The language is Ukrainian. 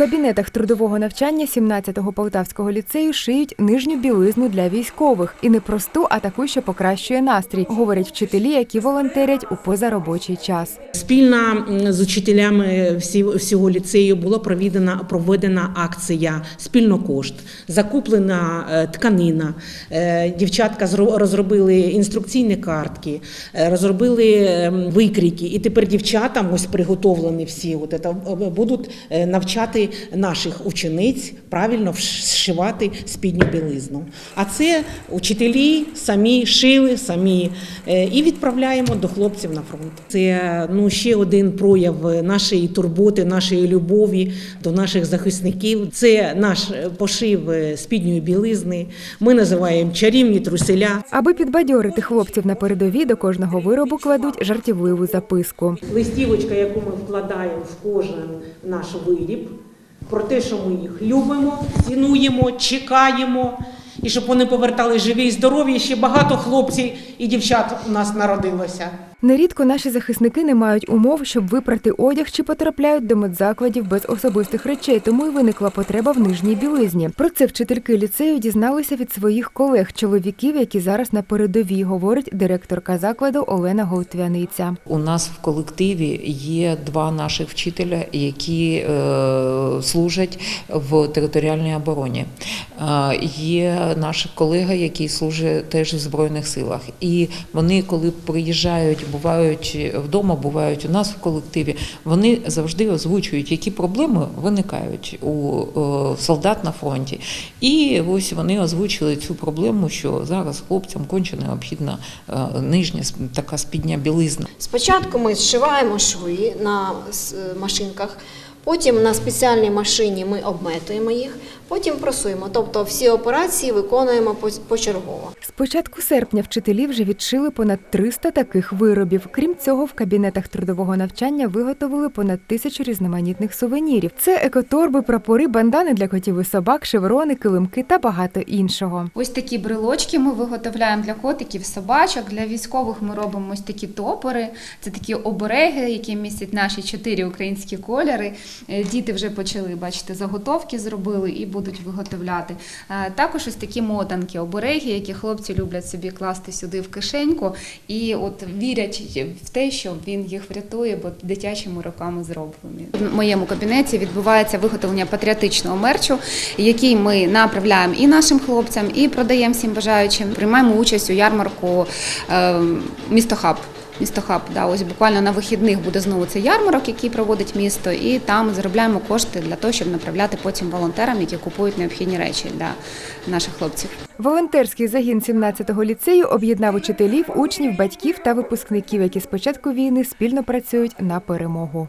кабінетах трудового навчання 17-го полтавського ліцею шиють нижню білизну для військових і не просту, а таку, що покращує настрій, говорять вчителі, які волонтерять у позаробочий час. Спільно з учителями всього ліцею була проведена, проведена акція спільно кошт, закуплена е, тканина. Е, Дівчатка зро- розробили інструкційні картки, е, розробили ем, викрійки. І тепер дівчатам ось приготовлені всі от это, е, будуть навчати наших учениць правильно вшивати спідню білизну. А це учителі самі шили, самі е, і відправляємо до хлопців на фронт. Це ну ще один прояв нашої турботи, нашої любові до наших захисників. Це наш е, пошив е, спідньої білизни. Ми називаємо чарівні труселя. Аби підбадьорити хлопців на передовій, до кожного виробу кладуть жартівливу записку. Листівочка, яку ми вкладаємо в кожен наш виріб, про те, що ми їх любимо, цінуємо, чекаємо. І щоб вони повертали живі і здорові, ще багато хлопців і дівчат у нас народилося. Нерідко наші захисники не мають умов, щоб випрати одяг чи потрапляють до медзакладів без особистих речей, тому й виникла потреба в нижній білизні. Про це вчительки ліцею дізналися від своїх колег, чоловіків, які зараз на передовій, говорить директорка закладу Олена Голтвяниця. У нас в колективі є два наших вчителя, які е, служать в територіальній обороні. Е, є наш колега, який служить теж в Збройних силах. І вони, коли приїжджають, бувають вдома, бувають у нас в колективі, вони завжди озвучують, які проблеми виникають у е, солдат на фронті. І ось вони озвучили цю проблему, що зараз хлопцям конче необхідна е, нижня така спідня білизна. Спочатку ми зшиваємо шви на машинках, потім на спеціальній машині ми обметуємо їх, потім просуємо. Тобто всі операції виконуємо почергово. З початку серпня вчителі вже відшили понад 300 таких виробів. Крім цього, в кабінетах трудового навчання виготовили понад тисячу різноманітних сувенірів. Це екоторби, прапори, бандани для котів і собак, шеврони, килимки та багато іншого. Ось такі брелочки ми виготовляємо для котиків, собачок. Для військових ми робимо ось такі топори. Це такі обереги, які містять наші чотири українські кольори. Е, Діти вже почали бачите, заготовки зробили і будуть виготовляти. Е, Також ось такі мотанки, обереги, які хлопці люблять собі класти сюди в кишеньку, і от вірять в те, що він їх врятує, бо дитячими руками зроблені. В моєму кабінеті відбувається виготовлення патріотичного мерчу, який ми направляємо і нашим хлопцям, і продаємо всім бажаючим. Приймаємо участь у ярмарку е, місто Хаб. Місто Хаб, да, ось буквально на вихідних буде знову цей ярмарок, який проводить місто, і там заробляємо кошти для того, щоб направляти потім волонтерам, які купують необхідні речі для наших хлопців. Волонтерський загін 17-го ліцею об'єднав учителів, учнів, батьків та випускників, які з початку війни спільно працюють на перемогу.